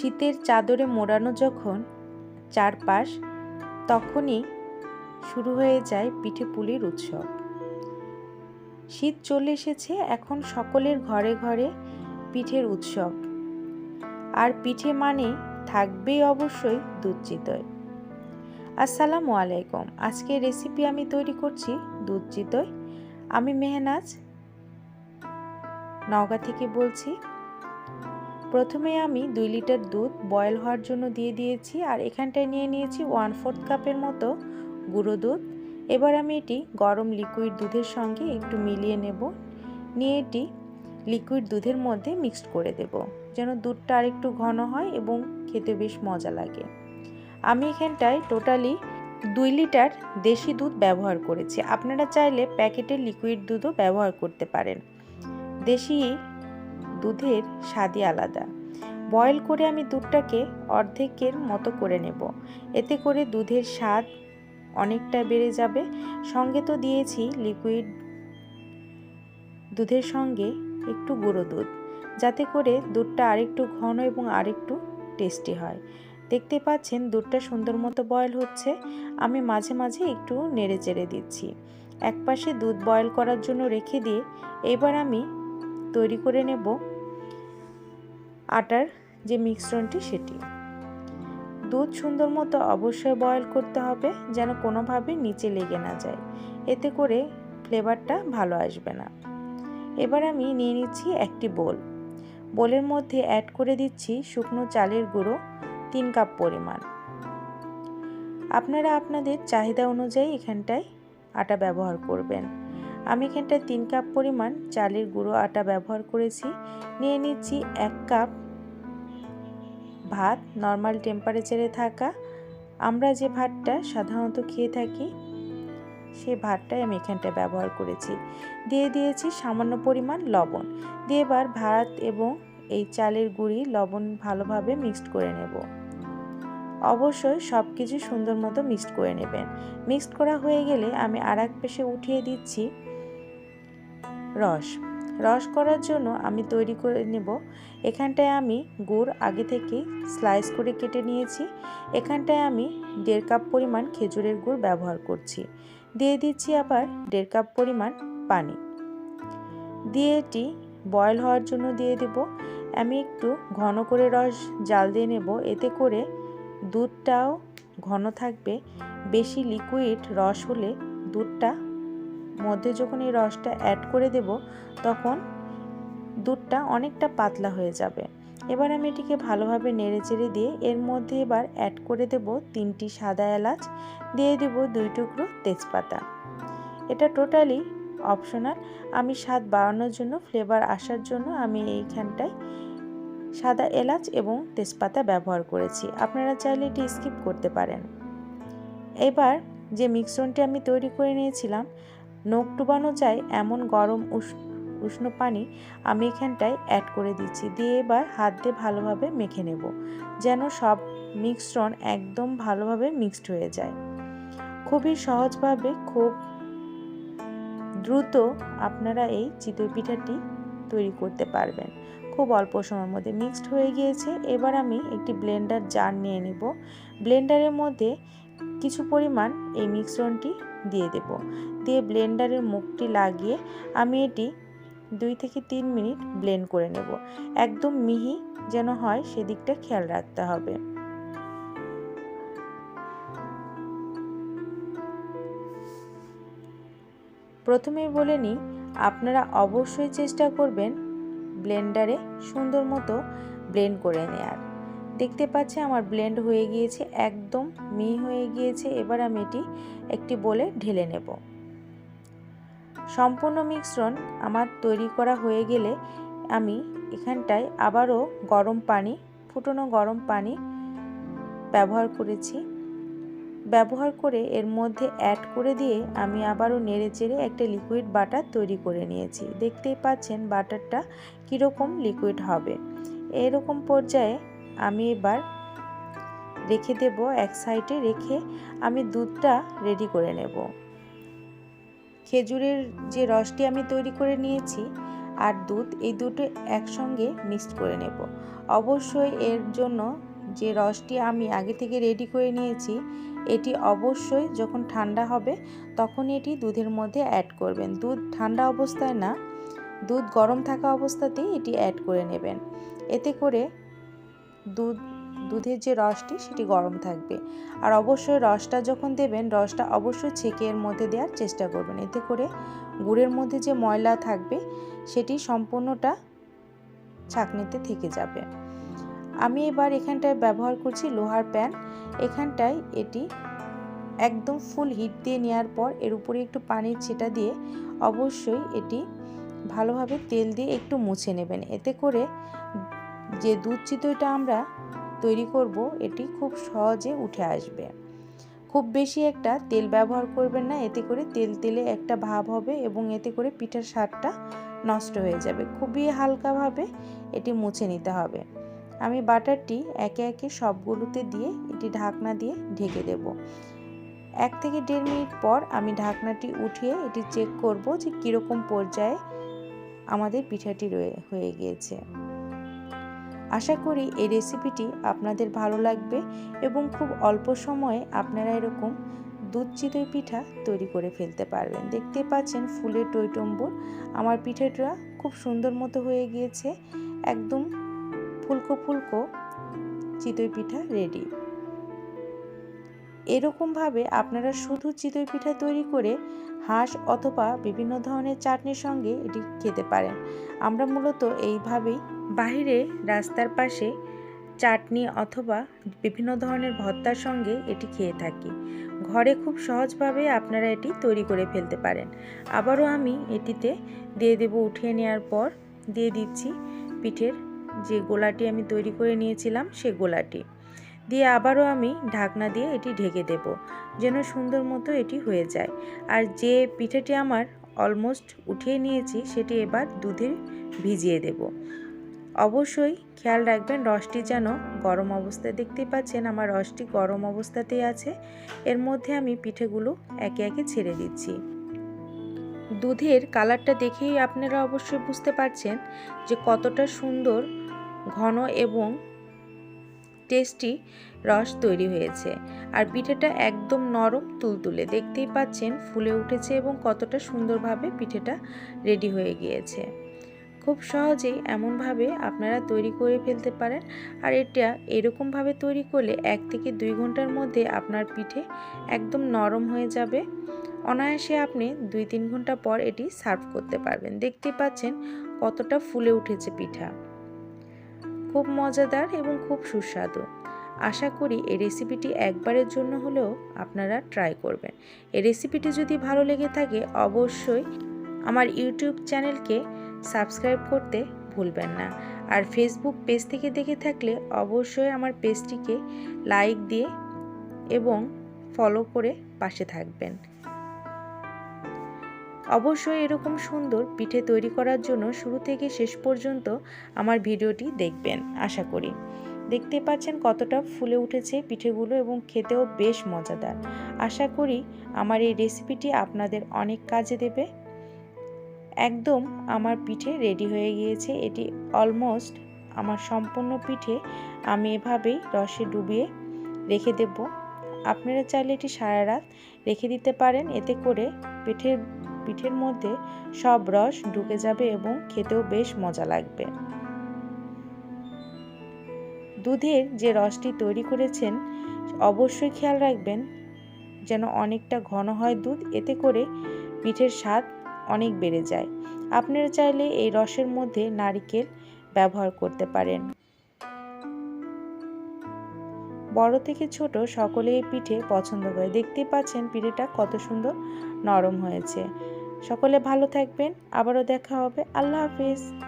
শীতের চাদরে মোড়ানো যখন চারপাশ, তখনই শুরু হয়ে যায় পিঠে পুলির উৎসব। শীত চলে এসেছে, এখন সকলের ঘরে ঘরে পিঠের উৎসব। আর পিঠে মানে থাকবেই অবশ্যই দুধ চিতই। আসসালামু আলাইকুম। আজকে রেসিপি আমি তৈরি করছি দুধ চিতই। আমি মেহনাজ নওগাঁ থেকে বলছি। প্রথমে আমি দুই লিটার দুধ বয়েল হওয়ার জন্য দিয়ে দিয়েছি আর এখানটায় নিয়ে নিয়েছি ওয়ান ফোর্থ কাপের মতো গুঁড়ো দুধ। এবার আমি এটি গরম লিকুইড দুধের সঙ্গে একটু মিলিয়ে নেব। নিয়ে এটি লিকুইড দুধের মধ্যে মিক্সড করে দেব, যেন দুধটা আরেকটু ঘন হয় এবং খেতে বেশ মজা লাগে। আমি এখানটায় টোটালি দুই লিটার দেশি দুধ ব্যবহার করেছি। আপনারা চাইলে প্যাকেটের লিকুইড দুধও ব্যবহার করতে পারেন। দেশি দুধের স্বাদই আলাদা। বয়েল করে আমি দুধটাকে অর্ধেকের মতো করে নেব। এতে করে দুধের স্বাদ অনেকটা বেড়ে যাবে। সঙ্গে তো দিয়েছি লিকুইড। দুধের সঙ্গে একটু গুঁড়ো দুধ, যাতে করে দুধটা আরেকটু ঘন এবং আরেকটু টেস্টি হয়। দেখতে পাচ্ছেন দুধটা সুন্দর মতো বয়েল হচ্ছে। আমি মাঝে মাঝে একটু নেড়ে চেড়ে দিচ্ছি। এক পাশে দুধ বয়েল করার জন্য রেখে দিয়ে এবার আমি তৈরি করে নেব আটার যে মিশ্রণটি সেটি। দুধ সুন্দর মতো অবশ্যই বয়েল করতে হবে যেন কোনোভাবে নিচে লেগে না যায়। এতে করে ফ্লেভারটা ভালো আসবে না। এবার আমি নিয়ে নিচ্ছি একটি বোল। বোলের মধ্যে অ্যাড করে দিচ্ছি শুকনো চালের গুঁড়ো তিন কাপ পরিমাণ। আপনারা আপনাদের চাহিদা অনুযায়ী এখানটায় আটা ব্যবহার করবেন। আমি এখানটায় তিন কাপ পরিমাণ চালের গুঁড়ো আটা ব্যবহার করেছি। নিয়ে নিচ্ছি এক কাপ ভাত নর্মাল টেম্পারেচারে থাকা। আমরা যে ভাতটা সাধারণত খেয়ে থাকি সেই ভাতটাই আমি এখানটায় ব্যবহার করেছি। দিয়ে দিয়েছি সামান্য পরিমাণ লবণ। দিয়ে এবার ভাত এবং এই চালের গুঁড়ি লবণ ভালোভাবে মিক্সড করে নেব। অবশ্যই সব কিছু সুন্দর মতো মিক্সড করে নেবেন। মিক্সড করা হয়ে গেলে আমি আর এক পেশে উঠিয়ে দিচ্ছি রস। রস করার জন্য আমি তৈরি করে নেব। এখানটায় আমি গুড় আগে থেকে স্লাইস করে কেটে নিয়েছি। এখানটায় আমি দেড় কাপ পরিমাণ খেজুরের গুড় ব্যবহার করছি। দিয়ে দিচ্ছি আবার দেড় কাপ পরিমাণ পানি। দিয়ে এটি বয়েল হওয়ার জন্য দিয়ে দেব। আমি একটু ঘন করে রস জাল দিয়ে নেব। এতে করে দুধটাও ঘন থাকবে। বেশি লিকুইড রস হলে দুধটা মধ্যে যখন এই রসটা অ্যাড করে দেব, তখন দুধটা অনেকটা পাতলা হয়ে যাবে। এবার আমি এটিকে ভালোভাবে নেড়ে চেড়ে দিয়ে এর মধ্যে এবার অ্যাড করে দেব তিনটি সাদা এলাচ, দিয়ে দেব দুই টুকরো তেজপাতা। এটা টোটালি অপশনাল আমি স্বাদ বাড়ানোর জন্য ফ্লেভার আসার জন্য আমি এইখানটায় সাদা এলাচ এবং তেজপাতা ব্যবহার করেছি। আপনারা চাইলে এটি স্কিপ করতে পারেন। এবার যে মিশ্রণটি আমি তৈরি করে নিয়েছিলাম নখ ডুবানো যায় এমন গরম উষ্ণ পানি আমি এখানটায় অ্যাড করে দিচ্ছি। দিয়ে এবার হাত দিয়ে ভালোভাবে মেখে নেব, যেন সব মিশ্রণ একদম ভালোভাবে মিক্সড হয়ে যায়। খুবই সহজভাবে খুব দ্রুত আপনারা এই চিতই পিঠাটি তৈরি করতে পারবেন। খুব অল্প সময়ের মধ্যে মিক্সড হয়ে গিয়েছে। এবার আমি একটি ব্লেন্ডার জার নিয়ে নেব। ব্লেন্ডারের মধ্যে কিছু পরিমাণ এই মিশ্রণটি দিয়ে দেব। দিয়ে ব্লেন্ডারের মুখটি লাগিয়ে আমি এটি দুই থেকে তিন মিনিট ব্লেন্ড করে নেব। একদম মিহি যেন হয় সেদিকটা খেয়াল রাখতে হবে। প্রথমেই বলে নিই, আপনারা অবশ্যই চেষ্টা করবেন ব্লেন্ডারে সুন্দর মতো ব্লেন্ড করে নেয়ার। দেখতে পাচ্ছি আমার ব্লেন্ড হয়ে গিয়েছে, একদম মিহি হয়ে গিয়েছে। এবার আমি এটি একটি বলে ঢেলে নেব। সম্পূর্ণ মিশ্রণ আমার তৈরি করা হয়ে গেলে আমি এখানটায় আবারও গরম পানি, ফুটনো গরম পানি ব্যবহার করেছি। ব্যবহার করে এর মধ্যে অ্যাড করে দিয়ে আমি আবারও নেড়ে চেড়ে একটা লিকুইড বাটার তৈরি করে নিয়েছি। দেখতেই পাচ্ছেন বাটারটা কীরকম লিকুইড হবে। এরকম পর্যায়ে আমি এবার রেখে দেব, এক সাইডে রেখে আমি দুধটা রেডি করে নেব। খেজুরের যে রসটি আমি তৈরি করে নিয়েছি আর দুধ, এই দুটো একসঙ্গে মিক্সড করে নেব। অবশ্যই এর জন্য যে রসটি আমি আগে থেকে রেডি করে নিয়েছি, এটি অবশ্যই যখন ঠান্ডা হবে তখন এটি দুধের মধ্যে অ্যাড করবেন। দুধ ঠান্ডা অবস্থায় না, দুধ গরম থাকা অবস্থাতেই এটি অ্যাড করে নেবেন। এতে করে দুধ, দুধের যে রসটি সেটি গরম থাকবে। আর অবশ্যই রসটা যখন দেবেন, রসটা অবশ্যই ছেঁকে এর মধ্যে দেওয়ার চেষ্টা করবেন। এতে করে গুড়ের মধ্যে যে ময়লা থাকবে, সেটি সম্পূর্ণটা ছাঁকনিতে থেকে যাবে। আমি এবার এখানটায় ব্যবহার করছি লোহার প্যান। এখানটায় এটি একদম ফুল হিট দিয়ে নেওয়ার পর এর উপরে একটু পানির ছিটা দিয়ে অবশ্যই এটি ভালোভাবে তেল দিয়ে একটু মুছে নেবেন। এতে করে যে দুধ চিতইটা আমরা তৈরি করব, এটি খুব সহজে উঠে আসবে। খুব বেশি একটা তেল ব্যবহার করবেন না, এতে করে তেল তেলে একটা ভাব হবে এবং এতে করে পিঠার স্বাদটা নষ্ট হয়ে যাবে। খুবই হালকাভাবে এটি মুছে নিতে হবে। আমি বাটারটি একে একে সবগুলোতে দিয়ে এটি ঢাকনা দিয়ে ঢেকে দেব। এক থেকে দেড় মিনিট পর আমি ঢাকনাটি উঠিয়ে এটি চেক করব যে কীরকম পর্যায়ে আমাদের পিঠাটি রয়ে, হয়ে গিয়েছে। আশা করি এই রেসিপিটি আপনাদের ভালো লাগবে এবং খুব অল্প সময়ে আপনারা এরকম দুধ চিতই পিঠা তৈরি করে ফেলতে পারবেন। দেখতে পাচ্ছেন ফুলের টইটম্বুর। আমার পিঠাটা খুব সুন্দর মতো হয়ে গিয়েছে। একদম ফুলকো ফুলকো চিতই পিঠা রেডি এরকমভাবে আপনারা শুধু চিতই পিঠা তৈরি করে হাঁস অথবা বিভিন্ন ধরনের চাটনির সঙ্গে এটি খেতে পারেন। আমরা মূলত এইভাবেই বাহিরে রাস্তার পাশে চাটনি অথবা বিভিন্ন ধরনের ভর্তার সঙ্গে এটি খেয়ে থাকি। ঘরে খুব সহজভাবে আপনারা এটি তৈরি করে ফেলতে পারেন। আবারও আমি এটিতে দিয়ে দেব উঠিয়ে নেওয়ার পর দিয়ে দিচ্ছি পিঠের যে গোলাটি আমি তৈরি করে নিয়েছিলাম সে গোলাটি। দিয়ে আবারও আমি ঢাকনা দিয়ে এটি ঢেকে দেব যেন সুন্দর মতো এটি হয়ে যায়। আর যে পিঠেটি আমার অলমোস্ট উঠিয়ে নিয়েছি সেটি এবার দুধে ভিজিয়ে দেব। অবশ্যই খেয়াল রাখবেন, রসটি যেন গরম অবস্থায় দেখতে পাচ্ছেন। আমার রসটি গরম অবস্থাতেই আছে। এর মধ্যে আমি পিঠেগুলো একে একে ছেড়ে দিচ্ছি। দুধের কালারটা দেখেই আপনারা অবশ্যই বুঝতে পারছেন যে কতটা সুন্দর, ঘন এবং টেস্টি রস তৈরি হয়েছে। আর পিঠেটা একদম নরম তুলতুলে। দেখতেই পাচ্ছেন ফুলে উঠেছে এবং কতটা সুন্দরভাবে পিঠেটা রেডি হয়ে গিয়েছে। খুব সহজেই এমনভাবে আপনারা তৈরি করে ফেলতে পারেন। আর এটা এরকমভাবে তৈরি করলে এক থেকে দুই ঘণ্টার মধ্যে আপনার পিঠে একদম নরম হয়ে যাবে। অনায়াসে আপনি দুই তিন ঘণ্টা পর এটি সার্ভ করতে পারবেন। দেখতে পাচ্ছেন কতটা ফুলে উঠেছে পিঠা। খুব মজাদার এবং খুব সুস্বাদু। আশা করি এই রেসিপিটি একবারের জন্য হলেও আপনারা ট্রাই করবেন। এই রেসিপিটি যদি ভালো লেগে থাকে অবশ্যই আমার ইউটিউব চ্যানেলকে সাবস্ক্রাইব করতে ভুলবেন না। আর ফেসবুক পেজ থেকে দেখে থাকলে অবশ্যই আমার পেজটিকে লাইক দিয়ে এবং ফলো করে পাশে থাকবেন। অবশ্যই এরকম সুন্দর পিঠে তৈরি করার জন্য শুরু থেকে শেষ পর্যন্ত আমার ভিডিওটি দেখবেন, আশা করি। দেখতে পাচ্ছেন কতটা ফুলে উঠেছে পিঠেগুলো এবং খেতেও বেশ মজাদার। আশা করি আমার এই রেসিপিটি আপনাদের অনেক কাজে দেবে। একদম আমার পিঠে রেডি হয়ে গিয়েছে। এটি অলমোস্ট আমার সম্পূর্ণ পিঠে আমি এভাবেই রসে ডুবিয়ে রেখে দেব। আপনারা চাইলে এটি সারা রাত রেখে দিতে পারেন। এতে করে পিঠের পিঠের মধ্যে সব রস ঢুকে যাবে এবং খেতেও বেশ মজা লাগবে। দুধের যে রসটি তৈরি করেছেন, অবশ্যই খেয়াল রাখবেন যেন অনেকটা ঘন হয় দুধ। এতে করে পিঠের স্বাদ অনেক বেড়ে যায়। আপনারা চাইলে এই রসের মধ্যে নারিকেল ব্যবহার করতে পারেন। বড় থেকে ছোট সকলে এই পিঠে পছন্দ করে। দেখতে পাচ্ছেন পিঠেটা কত সুন্দর নরম হয়েছে। সকলে ভালো থাকবেন। আবারও দেখা হবে। আল্লাহ হাফিজ।